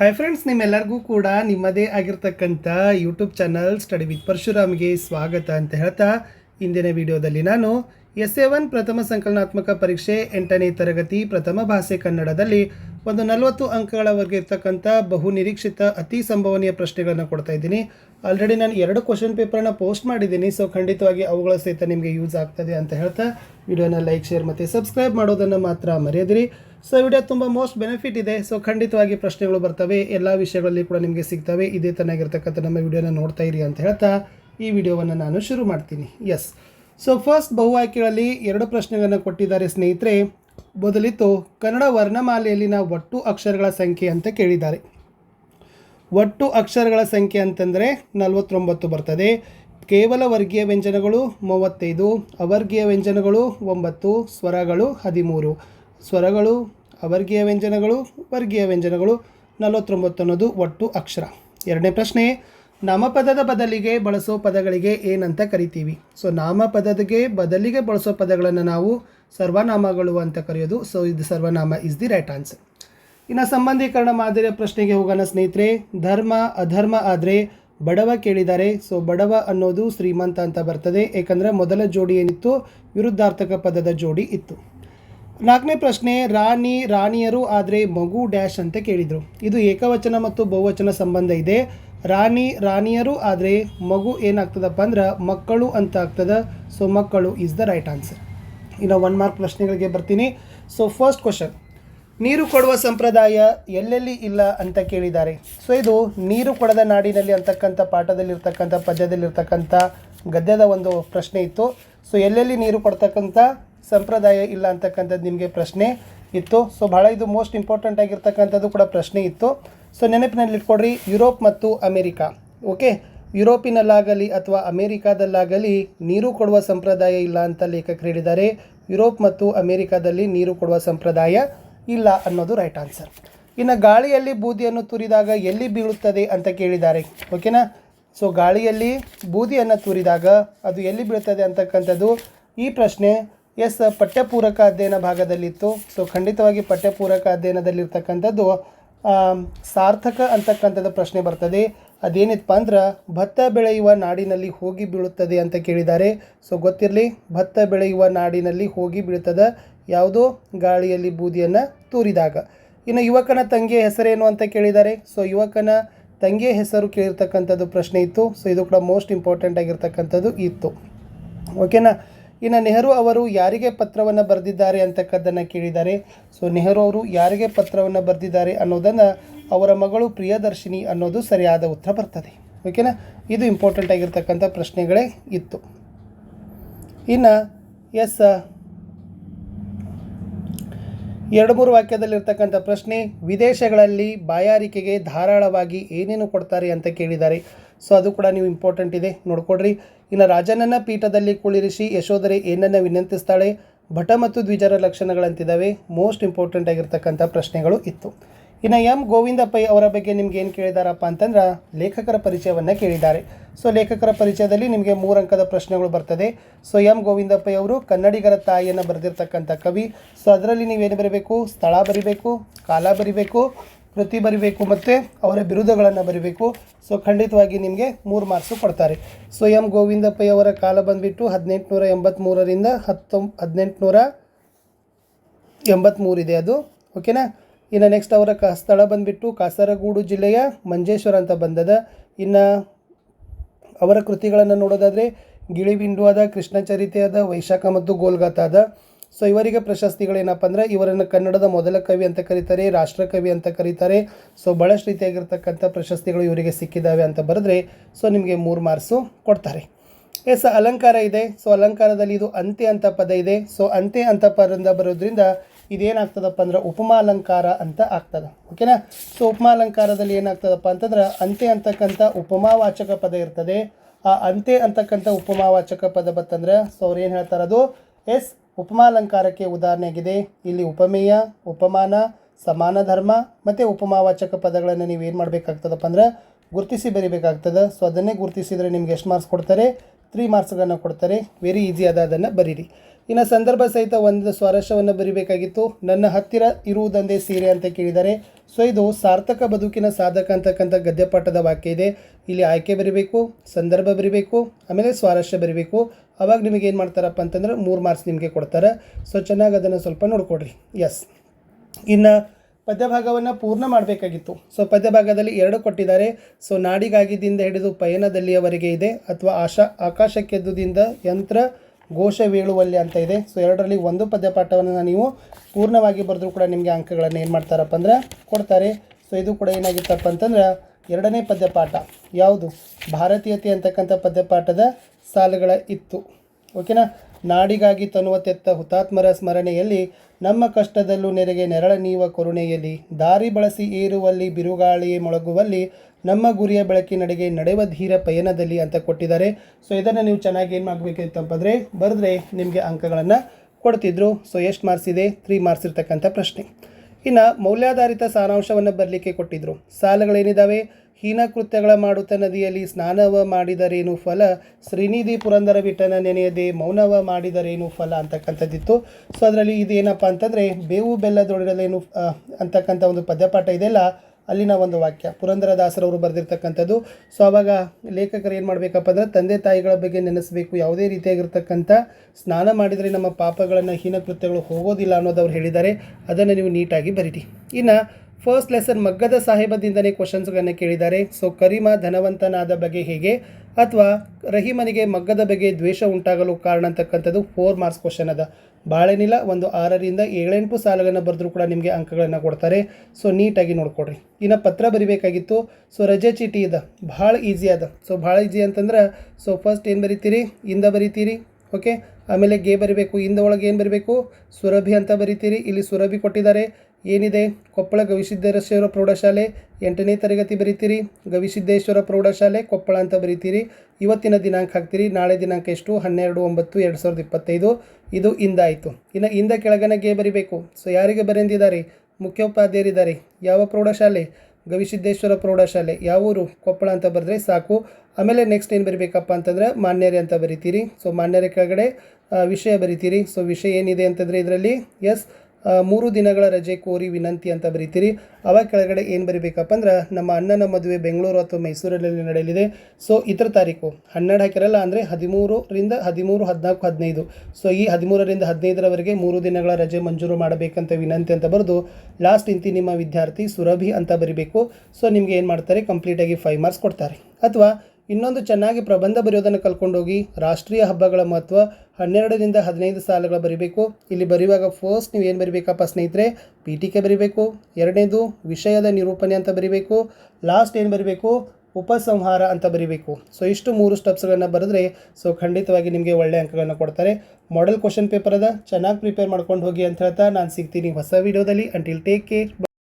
Hi friends ನಿಮ್ಮೆಲ್ಲರಿಗೂ ಕೂಡ ನಿಮ್ಮದೇ ಆಗಿರ್ತಕ್ಕಂಥ ಯೂಟ್ಯೂಬ್ ಚಾನಲ್ ಸ್ಟಡಿ ವಿತ್ ಪರಶುರಾಮ್ಗೆ ಸ್ವಾಗತ ಅಂತ ಹೇಳ್ತಾ ಇಂದಿನ ವಿಡಿಯೋದಲ್ಲಿ ನಾನು ಎಸ್ ಎ ಒನ್ ಪ್ರಥಮ ಸಂಕಲನಾತ್ಮಕ ಪರೀಕ್ಷೆ ಎಂಟನೇ ತರಗತಿ ಪ್ರಥಮ ಭಾಷೆ ಕನ್ನಡದಲ್ಲಿ ಒಂದು ನಲವತ್ತು ಅಂಕಗಳವರೆಗೆ ಇರ್ತಕ್ಕಂಥ ಬಹು ನಿರೀಕ್ಷಿತ ಅತಿ ಸಂಭವನೀಯ ಪ್ರಶ್ನೆಗಳನ್ನು ಕೊಡ್ತಾ ಇದ್ದೀನಿ. ಆಲ್ರೆಡಿ ನಾನು ಎರಡು ಕ್ವಶನ್ ಪೇಪರ್ನ ಪೋಸ್ಟ್ ಮಾಡಿದ್ದೀನಿ ಸೊ ಖಂಡಿತವಾಗಿ ಅವುಗಳ ಸಹಿತ ನಿಮಗೆ ಯೂಸ್ ಆಗ್ತದೆ ಅಂತ ಹೇಳ್ತಾ ವಿಡಿಯೋನ ಲೈಕ್ ಶೇರ್ ಮತ್ತು ಸಬ್ಸ್ಕ್ರೈಬ್ ಮಾಡೋದನ್ನು ಮಾತ್ರ ಮರೆಯದಿರಿ. ಸೊ ವಿಡಿಯೋ ತುಂಬ ಮೋಸ್ಟ್ ಬೆನಿಫಿಟ್ ಇದೆ. ಸೊ ಖಂಡಿತವಾಗಿ ಪ್ರಶ್ನೆಗಳು ಬರ್ತವೆ. ಎಲ್ಲ ವಿಷಯಗಳಲ್ಲಿ ಕೂಡ ನಿಮಗೆ ಸಿಗ್ತವೆ. ಇದೇ ತನಾಗಿರ್ತಕ್ಕಂಥ ನಮ್ಮ ವಿಡಿಯೋನ ನೋಡ್ತಾ ಇರಿ ಅಂತ ಹೇಳ್ತಾ ಈ ವಿಡಿಯೋವನ್ನು ನಾನು ಶುರು ಮಾಡ್ತೀನಿ. ಎಸ್ ಸೊ ಫಸ್ಟ್ ಬಹು ಆಯ್ಕೆಗಳಲ್ಲಿ ಎರಡು ಪ್ರಶ್ನೆಗಳನ್ನು ಕೊಟ್ಟಿದ್ದಾರೆ ಸ್ನೇಹಿತರೆ. ಬದಲಿತ್ತು ಕನ್ನಡ ವರ್ಣಮಾಲೆಯಲ್ಲಿನ ಒಟ್ಟು ಅಕ್ಷರಗಳ ಸಂಖ್ಯೆ ಅಂತ ಕೇಳಿದ್ದಾರೆ. ಒಟ್ಟು ಅಕ್ಷರಗಳ ಸಂಖ್ಯೆ ಅಂತಂದರೆ ನಲವತ್ತೊಂಬತ್ತು ಬರ್ತದೆ. ಕೇವಲ ವರ್ಗೀಯ ವ್ಯಂಜನಗಳು ಮೂವತ್ತೈದು, ಅವರ್ಗೀಯ ವ್ಯಂಜನಗಳು ಒಂಬತ್ತು, ಸ್ವರಗಳು ಹದಿಮೂರು. ಸ್ವರಗಳು ಅವರ್ಗೀಯ ವ್ಯಂಜನಗಳು, ವರ್ಗೀಯ ವ್ಯಂಜನಗಳು, ನಲವತ್ತೊಂಬತ್ತು ಅನ್ನೋದು ಒಟ್ಟು ಅಕ್ಷರ. ಎರಡನೇ ಪ್ರಶ್ನೆ, ನಾಮಪದದ ಬದಲಿಗೆ ಬಳಸೋ ಪದಗಳಿಗೆ ಏನಂತ ಕರಿತೀವಿ? ಸೊ ನಾಮಪದಗೆ ಬದಲಿಗೆ ಬಳಸೋ ಪದಗಳನ್ನು ನಾವು ಸರ್ವನಾಮಗಳು ಅಂತ ಕರೆಯೋದು. ಸೊ ಇದು ಸರ್ವನಾಮ ಇಸ್ ದಿ ರೈಟ್ ಆನ್ಸರ್ ಇನ್ನು ಸಂಬಂಧೀಕರಣ ಮಾದರಿಯ ಪ್ರಶ್ನೆಗೆ ಹೋಗೋಣ ಸ್ನೇಹಿತರೆ. ಧರ್ಮ, ಅಧರ್ಮ ಆದರೆ ಬಡವ ಕೇಳಿದ್ದಾರೆ. ಸೊ ಬಡವ ಅನ್ನೋದು ಶ್ರೀಮಂತ ಅಂತ ಬರ್ತದೆ. ಏಕೆಂದರೆ ಮೊದಲ ಜೋಡಿ ಏನಿತ್ತು? ವಿರುದ್ಧಾರ್ಥಕ ಪದದ ಜೋಡಿ ಇತ್ತು. ನಾಲ್ಕನೇ ಪ್ರಶ್ನೆ, ರಾಣಿ, ರಾಣಿಯರು ಆದರೆ ಮಗು ಡ್ಯಾಶ್ ಅಂತ ಕೇಳಿದರು. ಇದು ಏಕವಚನ ಮತ್ತು ಬಹುವಚನ ಸಂಬಂಧ ಇದೆ. ರಾಣಿ, ರಾಣಿಯರು ಆದರೆ ಮಗು ಏನಾಗ್ತದಪ್ಪ ಅಂದ್ರೆ ಮಕ್ಕಳು ಅಂತ ಆಗ್ತದೆ. ಸೊ ಮಕ್ಕಳು ಈಸ್ ದ ರೈಟ್ ಆನ್ಸರ್ ಇನ್ನು ಒನ್ ಮಾರ್ಕ್ ಪ್ರಶ್ನೆಗಳಿಗೆ ಬರ್ತೀನಿ. ಸೊ ಫಸ್ಟ್ ಕ್ವಶನ್ ನೀರು ಕೊಡುವ ಸಂಪ್ರದಾಯ ಎಲ್ಲೆಲ್ಲಿ ಇಲ್ಲ ಅಂತ ಕೇಳಿದ್ದಾರೆ. ಸೊ ಇದು ನೀರು ಕೊಡದ ನಾಡಿನಲ್ಲಿ ಅಂತಕ್ಕಂಥ ಪಾಠದಲ್ಲಿರ್ತಕ್ಕಂಥ ಪದ್ಯದಲ್ಲಿರ್ತಕ್ಕಂಥ ಗದ್ಯದ ಒಂದು ಪ್ರಶ್ನೆ ಇತ್ತು. ಸೊ ಎಲ್ಲೆಲ್ಲಿ ನೀರು ಕೊಡ್ತಕ್ಕಂಥ ಸಂಪ್ರದಾಯ ಇಲ್ಲ ಅಂತಕ್ಕಂಥದ್ದು ನಿಮಗೆ ಪ್ರಶ್ನೆ ಇತ್ತು. ಸೊ ಬಹಳ ಇದು ಮೋಸ್ಟ್ ಇಂಪಾರ್ಟೆಂಟ್ ಆಗಿರ್ತಕ್ಕಂಥದ್ದು ಕೂಡ ಪ್ರಶ್ನೆ ಇತ್ತು. ಸೊ ನೆನಪಿನಲ್ಲಿ ಇಟ್ಕೊಡ್ರಿ ಯುರೋಪ್ ಮತ್ತು ಅಮೇರಿಕಾ ಓಕೆ ಯುರೋಪಿನಲ್ಲಾಗಲಿ ಅಥವಾ ಅಮೇರಿಕಾದಲ್ಲಾಗಲಿ ನೀರು ಕೊಡುವ ಸಂಪ್ರದಾಯ ಇಲ್ಲ ಅಂತ ಲೇಖಕರು ಹೇಳಿದ್ದಾರೆ. ಯುರೋಪ್ ಮತ್ತು ಅಮೇರಿಕಾದಲ್ಲಿ ನೀರು ಕೊಡುವ ಸಂಪ್ರದಾಯ ಇಲ್ಲ ಅನ್ನೋದು ರೈಟ್ ಆನ್ಸರ್ ಇನ್ನು ಗಾಳಿಯಲ್ಲಿ ಬೂದಿಯನ್ನು ತುರಿದಾಗ ಎಲ್ಲಿ ಬೀಳುತ್ತದೆ ಅಂತ ಕೇಳಿದ್ದಾರೆ. ಓಕೆನಾ ಸೊ ಗಾಳಿಯಲ್ಲಿ ಬೂದಿಯನ್ನು ತುರಿದಾಗ ಅದು ಎಲ್ಲಿ ಬೀಳುತ್ತದೆ ಅಂತಕ್ಕಂಥದ್ದು ಈ ಪ್ರಶ್ನೆ ಎಸ್, ಪಠ್ಯಪೂರಕ ಅಧ್ಯಯನ ಭಾಗದಲ್ಲಿತ್ತು. ಸೊ ಖಂಡಿತವಾಗಿ ಪಠ್ಯಪೂರಕ ಅಧ್ಯಯನದಲ್ಲಿರ್ತಕ್ಕಂಥದ್ದು ಸಾರ್ಥಕ ಅಂತಕ್ಕಂಥದ್ದು ಪ್ರಶ್ನೆ ಬರ್ತದೆ. ಅದೇನಿತ್ತಪ್ಪ ಅಂದ್ರೆ, ಭತ್ತ ಬೆಳೆಯುವ ನಾಡಿನಲ್ಲಿ ಹೋಗಿ ಬೀಳುತ್ತದೆ ಅಂತ ಕೇಳಿದ್ದಾರೆ. ಸೊ ಗೊತ್ತಿರಲಿ, ಭತ್ತ ಬೆಳೆಯುವ ನಾಡಿನಲ್ಲಿ ಹೋಗಿ ಬೀಳ್ತದೆ ಯಾವುದೋ ಗಾಳಿಯಲ್ಲಿ ಬೂದಿಯನ್ನು ತೂರಿದಾಗ. ಇನ್ನು ಯುವಕನ ತಂಗಿಯ ಹೆಸರೇನು ಅಂತ ಕೇಳಿದ್ದಾರೆ. ಸೊ ಯುವಕನ ತಂಗಿಯ ಹೆಸರು ಕೇಳಿರ್ತಕ್ಕಂಥದ್ದು ಪ್ರಶ್ನೆ ಇತ್ತು. ಸೊ ಇದು ಕೂಡ ಮೋಸ್ಟ್ ಇಂಪಾರ್ಟೆಂಟ್ ಆಗಿರ್ತಕ್ಕಂಥದ್ದು ಇತ್ತು. ಓಕೆನಾ ಇನ್ನು ನೆಹರು ಅವರು ಯಾರಿಗೆ ಪತ್ರವನ್ನು ಬರೆದಿದ್ದಾರೆ ಅಂತಕ್ಕದ್ದನ್ನು ಕೇಳಿದ್ದಾರೆ. ಸೊ ನೆಹರು ಅವರು ಯಾರಿಗೆ ಪತ್ರವನ್ನು ಬರೆದಿದ್ದಾರೆ ಅನ್ನೋದನ್ನು ಅವರ ಮಗಳು ಪ್ರಿಯದರ್ಶಿನಿ ಅನ್ನೋದು ಸರಿಯಾದ ಉತ್ತರ ಬರ್ತದೆ. ಓಕೆನಾ ಇದು ಇಂಪಾರ್ಟೆಂಟ್ ಆಗಿರ್ತಕ್ಕಂಥ ಪ್ರಶ್ನೆಗಳೇ ಇತ್ತು. ಇನ್ನು ಎಸ್ ಎರಡು ಮೂರು ವಾಕ್ಯದಲ್ಲಿರ್ತಕ್ಕಂಥ ಪ್ರಶ್ನೆ, ವಿದೇಶಗಳಲ್ಲಿ ಬಾಯಾರಿಕೆಗೆ ಧಾರಾಳವಾಗಿ ಏನೇನು ಕೊಡ್ತಾರೆ ಅಂತ ಕೇಳಿದ್ದಾರೆ. ಸೊ ಅದು ಕೂಡ ನೀವು ಇಂಪಾರ್ಟೆಂಟ್ ಇದೆ. ನೋಡ್ಕೊಡ್ರಿ. ಇನ್ನು ರಾಜನನ್ನ ಪೀಠದಲ್ಲಿ ಕುಳಿರಿಸಿ ಯಶೋಧರೆ ಏನನ್ನ ವಿನಂತಿಸ್ತಾಳೆ? ಭಟ ಮತ್ತು ದ್ವಿಜರ ಲಕ್ಷಣಗಳಂತಿದ್ದಾವೆ. ಮೋಸ್ಟ್ ಇಂಪಾರ್ಟೆಂಟ್ ಆಗಿರ್ತಕ್ಕಂಥ ಪ್ರಶ್ನೆಗಳು ಇತ್ತು. ಇನ್ನು ಎಂ. ಗೋವಿಂದ ಪೈ ಅವರ ಬಗ್ಗೆ ನಿಮ್ಗೆ ಏನು ಕೇಳಿದಾರಪ್ಪ ಅಂತಂದ್ರೆ, ಲೇಖಕರ ಪರಿಚಯವನ್ನು ಕೇಳಿದ್ದಾರೆ. ಸೊ ಲೇಖಕರ ಪರಿಚಯದಲ್ಲಿ ನಿಮಗೆ ಮೂರು ಅಂಕದ ಪ್ರಶ್ನೆಗಳು ಬರ್ತದೆ. So M. ಗೋವಿಂದ ಅವರು ಕನ್ನಡಿಗರ ತಾಯಿಯನ್ನು ಬರೆದಿರ್ತಕ್ಕಂಥ ಕವಿ. ಸೊ ಅದರಲ್ಲಿ ನೀವೇನು ಬರೀಬೇಕು? ಸ್ಥಳ ಬರಿಬೇಕು? ಕಾಲ ಬರಿಬೇಕು? ಕೃತಿ ಬರಿಬೇಕು ಮತ್ತು ಅವರ ಬಿರುದುಗಳನ್ನು ಬರಿಬೇಕು. ಸೊ ಖಂಡಿತವಾಗಿ ನಿಮಗೆ ಮೂರು ಮಾರ್ಕ್ಸು ಕೊಡ್ತಾರೆ. ಸೊ ಎಂ ಗೋವಿಂದ ಪೈ ಅವರ ಕಾಲ ಬಂದುಬಿಟ್ಟು ಹದಿನೆಂಟುನೂರ ಎಂಬತ್ತ್ಮೂರರಿಂದ ಹತ್ತೊಂಬ ಹದಿನೆಂಟುನೂರ ಎಂಬತ್ತ್ಮೂರಿದೆ ಅದು. ಓಕೆನಾ ಇನ್ನು ನೆಕ್ಸ್ಟ್ ಅವರ ಕ, ಸ್ಥಳ ಬಂದುಬಿಟ್ಟು ಕಾಸರಗೋಡು ಜಿಲ್ಲೆಯ ಮಂಜೇಶ್ವರ ಅಂತ ಬಂದದ. ಇನ್ನು ಅವರ ಕೃತಿಗಳನ್ನು ನೋಡೋದಾದರೆ ಗಿಳಿಬಿಂಡು ಅದ ಕೃಷ್ಣಚರಿತೆ ಆದ, ವೈಶಾಖ ಮತ್ತು ಗೋಲ್ಗಾತ ಅದ ಸೊ ಇವರಿಗೆ ಪ್ರಶಸ್ತಿಗಳೇನಪ್ಪ ಅಂದರೆ ಇವರನ್ನು ಕನ್ನಡದ ಮೊದಲ ಕವಿ ಅಂತ ಕರೀತಾರೆ ರಾಷ್ಟ್ರಕವಿ ಅಂತ ಕರೀತಾರೆ. ಸೊ ಭಾಳಷ್ಟು ರೀತಿಯಾಗಿರ್ತಕ್ಕಂಥ ಪ್ರಶಸ್ತಿಗಳು ಇವರಿಗೆ ಸಿಕ್ಕಿದ್ದಾವೆ ಅಂತ ಬರೆದ್ರೆ ಸೊ ನಿಮಗೆ ಮೂರು ಮಾರ್ಕ್ಸು ಕೊಡ್ತಾರೆ. ಎಸ್, ಅಲಂಕಾರ ಇದೆ. ಸೊ ಅಲಂಕಾರದಲ್ಲಿ ಇದು ಅಂತೆ ಅಂತ ಪದ ಇದೆ. ಸೊ ಅಂತೆ ಅಂತ ಪದದಿಂದ ಬರೋದ್ರಿಂದ ಇದೇನಾಗ್ತದಪ್ಪ ಅಂದ್ರೆ ಉಪಮಾ ಅಲಂಕಾರ ಅಂತ ಆಗ್ತದೆ. ಓಕೆನಾ? ಸೊ ಉಪಮಾ ಅಲಂಕಾರದಲ್ಲಿ ಏನಾಗ್ತದಪ್ಪ ಅಂತಂದ್ರೆ ಅಂತೆ ಅಂತಕ್ಕಂಥ ಉಪಮಾವಾಚಕ ಪದ ಇರ್ತದೆ. ಆ ಅಂತೆ ಅಂತಕ್ಕಂಥ ಉಪಮಾವಾಚಕ ಪದ ಬತ್ತಂದ್ರೆ ಸೊ ಅವ್ರು ಏನು ಹೇಳ್ತಾರೆ ಅದು ಎಸ್ ಉಪಮಾಲಂಕಾರಕ್ಕೆ ಉದಾಹರಣೆಯಾಗಿದೆ. ಇಲ್ಲಿ ಉಪಮೇಯ, ಉಪಮಾನ, ಸಮಾನ ಧರ್ಮ ಮತ್ತು ಉಪಮಾವಾಚಕ ಪದಗಳನ್ನು ನೀವು ಏನು ಮಾಡಬೇಕಾಗ್ತದಪ್ಪ ಅಂದ್ರೆ ಗುರುತಿಸಿ ಬರಿಬೇಕಾಗ್ತದೆ. ಸೊ ಅದನ್ನೇ ಗುರುತಿಸಿದರೆ ನಿಮ್ಗೆ ಎಷ್ಟು ಮಾರ್ಕ್ಸ್ ಕೊಡ್ತಾರೆ? ತ್ರೀ ಮಾರ್ಕ್ಸ್ಗಳನ್ನು ಕೊಡ್ತಾರೆ. ವೆರಿ ಈಸಿ ಅದ ಅದನ್ನು ಬರೀರಿ. ಇನ್ನು ಸಂದರ್ಭ ಸಹಿತ ಒಂದು ಸ್ವಾರಸ್ಯವನ್ನು ಬರಿಬೇಕಾಗಿತ್ತು. ನನ್ನ ಹತ್ತಿರ ಇರುವುದೊಂದೇ ಸೀರೆ ಅಂತ ಕೇಳಿದ್ದಾರೆ ಸೊ ಇದು ಸಾರ್ಥಕ ಬದುಕಿನ ಸಾಧಕ ಅಂತಕ್ಕಂಥ ಗದ್ಯಪಾಠದ ವಾಕ್ಯ ಇದೆ. ಇಲ್ಲಿ ಆಯ್ಕೆ ಬರಿಬೇಕು, ಸಂದರ್ಭ ಬರಿಬೇಕು, ಆಮೇಲೆ ಸ್ವಾರಸ್ಯ ಬರಿಬೇಕು. ಅವಾಗ ನಿಮಗೆ ಏನು ಮಾಡ್ತಾರಪ್ಪ ಅಂತಂದ್ರೆ ಮೂರು ಮಾರ್ಕ್ಸ್ ನಿಮಗೆ ಕೊಡ್ತಾರೆ. ಸೊ ಚೆನ್ನಾಗಿ ಅದನ್ನು ಸ್ವಲ್ಪ ನೋಡ್ಕೊಡ್ರಿ. ಎಸ್ ಇನ್ನು ಪದ್ಯಭಾಗವನ್ನು ಪೂರ್ಣ ಮಾಡಬೇಕಾಗಿತ್ತು. ಸೊ ಪದ್ಯಭಾಗದಲ್ಲಿ ಎರಡು ಕೊಟ್ಟಿದ್ದಾರೆ. ಸೊ ನಾಡಿಗಾಗಿದಿಂದ ಹಿಡಿದು ಪಯಣದಲ್ಲಿಯವರೆಗೆ ಇದೆ ಅಥವಾ ಆಶಾ ಆಕಾಶಕ್ಕೆದ್ದುದಿಂದ ಯಂತ್ರ, ಘೋಷವೇಳುವಲ್ಲಿ ಅಂತ ಇದೆ. ಸೊ ಎರಡರಲ್ಲಿ ಒಂದು ಪದ್ಯಪಾಠವನ್ನು ನೀವು ಪೂರ್ಣವಾಗಿ ಬರೆದ್ರೂ ಕೂಡ ನಿಮಗೆ ಅಂಕಗಳನ್ನು ಏನು ಮಾಡ್ತಾರಪ್ಪ ಅಂದ್ರೆ ಕೊಡ್ತಾರೆ. ಸೊ ಇದು ಕೂಡ ಏನಾಗಿತ್ತಪ್ಪ ಅಂತಂದ್ರೆ ಎರಡನೇ ಪದ್ಯಪಾಠ. ಯಾವುದು? ಭಾರತೀಯತೆ ಅಂತಕ್ಕಂಥ ಪದ್ಯಪಾಠದ ಸಾಲುಗಳ ಇತ್ತು. ಓಕೆನಾ? ನಾಡಿಗಾಗಿ ತನ್ನುವ ತೆತ್ತ ಹುತಾತ್ಮರ ಸ್ಮರಣೆಯಲ್ಲಿ ನಮ್ಮ ಕಷ್ಟದಲ್ಲೂ ನೆರೆಗೆ ನೆರಳ ನೀವ ಕರುಣೆಯಲ್ಲಿ. ದಾರಿ ಬಳಸಿ ಏರುವಲ್ಲಿ ಬಿರುಗಾಳಿ ಮೊಳಗುವಲ್ಲಿ ನಮ್ಮ ಗುರಿಯ ಬೆಳಕಿನಡೆಗೆ ನಡೆವ ಧೀರ ಪಯಣದಲ್ಲಿ ಅಂತ ಕೊಟ್ಟಿದ್ದಾರೆ. ಸೊ ಇದನ್ನು ನೀವು ಚೆನ್ನಾಗಿ ಏನು ಮಾಡಬೇಕಂತ ಬಂದರೆ ಬರೆದ್ರೆ ನಿಮಗೆ ಅಂಕಗಳನ್ನು ಕೊಡ್ತಿದ್ರು. ಸೊ ಎಷ್ಟು ಮಾರ್ಕ್ಸ್ ಇದೆ? ತ್ರೀ ಮಾರ್ಕ್ಸ್ ಇರ್ತಕ್ಕಂಥ ಪ್ರಶ್ನೆ. ಇನ್ನು ಮೌಲ್ಯಾಧಾರಿತ ಸಾರಾಂಶವನ್ನು ಬರಲಿಕ್ಕೆ ಕೊಟ್ಟಿದ್ರು. ಸಾಲುಗಳೇನಿದ್ದಾವೆ ಹೀನ ಕೃತ್ಯಗಳ ಮಾಡುತ್ತ ನದಿಯಲ್ಲಿ ಸ್ನಾನವ ಮಾಡಿದರೇನು ಫಲ? ಶ್ರೀನಿಧಿ ಪುರಂದರ ಬಿಟ್ಟನ ನೆನೆಯದೆ ಮೌನವ ಮಾಡಿದರೇನು ಫಲ? ಅಂತಕ್ಕಂಥದ್ದಿತ್ತು. ಸೊ ಅದರಲ್ಲಿ ಇದೇನಪ್ಪ ಅಂತಂದರೆ ಬೇವು ಬೆಲ್ಲದೊಡಲೇನು ಆ, ಅಂತಕ್ಕಂಥ ಒಂದು ಪದ್ಯಪಾಠ ಇದೆಲ್ಲ ಅಲ್ಲಿನ ಒಂದು ವಾಕ್ಯ. ಪುರಂದರದಾಸರವರು ಬರೆದಿರ್ತಕ್ಕಂಥದ್ದು. ಸೊ ಅವಾಗ ಲೇಖಕರು ಏನು ಮಾಡಬೇಕಪ್ಪ ಅಂದರೆ ತಂದೆ ತಾಯಿಗಳ ಬಗ್ಗೆ ನೆನೆಸಬೇಕು. ಯಾವುದೇ ರೀತಿಯಾಗಿರ್ತಕ್ಕಂಥ ಸ್ನಾನ ಮಾಡಿದರೆ ನಮ್ಮ ಪಾಪಗಳನ್ನು ಹೀನ ಕೃತ್ಯಗಳು ಹೋಗೋದಿಲ್ಲ ಅನ್ನೋದು ಅವ್ರು ಹೇಳಿದ್ದಾರೆ. ಅದನ್ನು ನೀವು ನೀಟಾಗಿ ಬರೀರಿ. ಇನ್ನು ಫಸ್ಟ್ ಲೆಸನ್ ಮಗ್ಗದ ಸಾಹೇಬದಿಂದನೇ ಕ್ವಶನ್ಸ್ಗಳನ್ನು ಕೇಳಿದ್ದಾರೆ. ಸೊ ಕರಿಮ ಧನವಂತನಾದ ಬಗ್ಗೆ ಹೇಗೆ? ಅಥವಾ ರಹೀಮನಿಗೆ ಮಗ್ಗದ ಬಗ್ಗೆ ದ್ವೇಷ ಉಂಟಾಗಲು ಕಾರಣ ಅಂತಕ್ಕಂಥದ್ದು ಫೋರ್ ಮಾರ್ಕ್ಸ್ ಕ್ವಶನ್ ಅದ. ಭಾಳೇನಿಲ್ಲ ಒಂದು ಆರರಿಂದ ಏಳೆಂಟು ಸಾಲಗಳನ್ನು ಬರೆದರೂ ಕೂಡ ನಿಮಗೆ ಅಂಕಗಳನ್ನು ಕೊಡ್ತಾರೆ. ಸೊ ನೀಟಾಗಿ ನೋಡ್ಕೊಡ್ರಿ ಇನ್ನು ಪತ್ರ ಬರಿಬೇಕಾಗಿತ್ತು. ಸೊ ರಜೆ ಚೀಟಿ ಇದೆ ಭಾಳ ಈಸಿ ಅದ. ಸೊ ಭಾಳ ಈಸಿ ಅಂತಂದ್ರೆ ಸೊ ಫಸ್ಟ್ ಏನು ಬರಿತೀರಿ? ಇಂದ ಬರಿತೀರಿ? ಓಕೆ ಆಮೇಲೆ ಗೆ ಬರಿಬೇಕು. ಇಂದ ಒಳಗೆ ಏನು ಬರಿಬೇಕು? ಸುರಭಿ ಅಂತ ಬರಿತೀರಿ. ಇಲ್ಲಿ ಸುರಭಿ ಕೊಟ್ಟಿದ್ದಾರೆ. ಏನಿದೆ? ಕೊಪ್ಪಳ ಗವಿಸಿದ್ದೇಶ್ವರ ಪ್ರೌಢಶಾಲೆ. ಎಂಟನೇ ತರಗತಿ ಬರೀತೀರಿ. ಗವಿಸಿದ್ದೇಶ್ವರ ಪ್ರೌಢಶಾಲೆ, ಕೊಪ್ಪಳ ಅಂತ ಬರೀತೀರಿ. ಇವತ್ತಿನ ದಿನಾಂಕ ಹಾಕ್ತೀರಿ. ನಾಳೆ ದಿನಾಂಕ ಎಷ್ಟು? ಹನ್ನೆರಡು, ಒಂಬತ್ತು, ಎರಡು ಸಾವಿರದ ಇಪ್ಪತ್ತೈದು. ಇದು ಇಂದಾಯಿತು. ಇನ್ನು ಇಂದ ಕೆಳಗನಗೆ ಬರಿಬೇಕು. ಸೊ ಯಾರಿಗೆ ಬರೆದಿದ್ದಾರೆ ಮುಖ್ಯೋಪಾಧ್ಯಾಯರಿದ್ದಾರೆ ಯಾವ ಪ್ರೌಢಶಾಲೆ? ಗವಿಸಿದ್ದೇಶ್ವರ ಪ್ರೌಢಶಾಲೆ. ಯಾವ ಊರು? ಕೊಪ್ಪಳ ಅಂತ ಬರೆದ್ರೆ ಸಾಕು. ಆಮೇಲೆ ನೆಕ್ಸ್ಟ್ ಏನು ಬರಿಬೇಕಪ್ಪ ಅಂತಂದ್ರೆ ಮಾನ್ಯರೆ ಅಂತ ಬರಿತೀರಿ. ಸೊ ಮಾನ್ಯರೆ ಕೆಳಗಡೆ ವಿಷಯ ಬರಿತೀರಿ. ಸೊ ವಿಷಯ ಏನಿದೆ ಅಂತಂದರೆ ಇದರಲ್ಲಿ ಎಸ್ ಮೂರು ದಿನಗಳ ರಜೆ ಕೋರಿ ವಿನಂತಿ ಅಂತ ಬರೀತೀರಿ. ಅವ ಕೆಳಗಡೆ ಏನು ಬರಿಬೇಕಪ್ಪ ಅಂದ್ರೆ ನಮ್ಮ ಅಣ್ಣನ ಮದುವೆ ಬೆಂಗಳೂರು ಅಥವಾ ಮೈಸೂರಿನಲ್ಲಿ ನಡೆಯಲಿದೆ. ಸೊ ಇತರ ತಾರೀಕು ಹನ್ನೆರಡು ಹಾಕಿರಲ್ಲ ಅಂದರೆ ಹದಿಮೂರರಿಂದ ಹದಿಮೂರು ಹದಿನಾಲ್ಕು ಹದಿನೈದು. ಸೊ ಈ ಹದಿಮೂರರಿಂದ ಹದಿನೈದರವರೆಗೆ ಮೂರು ದಿನಗಳ ರಜೆ ಮಂಜೂರು ಮಾಡಬೇಕಂತ ವಿನಂತಿ ಅಂತ ಬರೆದು ಲಾಸ್ಟ್ ಇಂತಿ ನಿಮ್ಮ ವಿದ್ಯಾರ್ಥಿ ಸುರಭಿ ಅಂತ ಬರಿಬೇಕು. ಸೊ ನಿಮಗೆ ಏನು ಮಾಡ್ತಾರೆ? ಕಂಪ್ಲೀಟಾಗಿ ಫೈವ್ ಮಾರ್ಕ್ಸ್ ಕೊಡ್ತಾರೆ. ಅಥವಾ ಇನ್ನೊಂದು ಚೆನ್ನಾಗಿ ಪ್ರಬಂಧ ಬರೆಯೋದನ್ನು ಕಲ್ಕೊಂಡೋಗಿ ರಾಷ್ಟ್ರೀಯ ಹಬ್ಬಗಳ ಮಹತ್ವ ಹನ್ನೆರಡರಿಂದ ಹದಿನೈದು ಸಾಲುಗಳು ಬರಿಬೇಕು. ಇಲ್ಲಿ ಬರೆಯುವಾಗ ಫಸ್ಟ್ ನೀವು ಏನು ಬರಿಬೇಕಪ್ಪ ಸ್ನೇಹಿತರೆ? ಪಿ ಟಿ ಕೆ ಬರಿಬೇಕು. ಎರಡನೇದು ವಿಷಯದ ನಿರೂಪಣೆ ಅಂತ ಬರಿಬೇಕು. ಲಾಸ್ಟ್ ಏನು ಬರಿಬೇಕು? ಉಪಸಂಹಾರ ಅಂತ ಬರಿಬೇಕು. ಸೊ ಇಷ್ಟು ಮೂರು ಸ್ಟೆಪ್ಸ್ಗಳನ್ನು ಬರೆದ್ರೆ ಸೊ ಖಂಡಿತವಾಗಿ ನಿಮಗೆ ಒಳ್ಳೆ ಅಂಕಗಳನ್ನು ಕೊಡ್ತಾರೆ. ಮಾಡೆಲ್ ಕ್ವಶನ್ ಪೇಪರ್ ಅದ. ಚೆನ್ನಾಗಿ ಪ್ರಿಪೇರ್ ಮಾಡ್ಕೊಂಡು ಹೋಗಿ ಅಂತ ಹೇಳ್ತಾ ನಾನು ಸಿಗ್ತೀನಿ ಹೊಸ ವಿಡಿಯೋದಲ್ಲಿ ಅಂಟಿಲ್ ಟೇಕ್ ಕೇರ್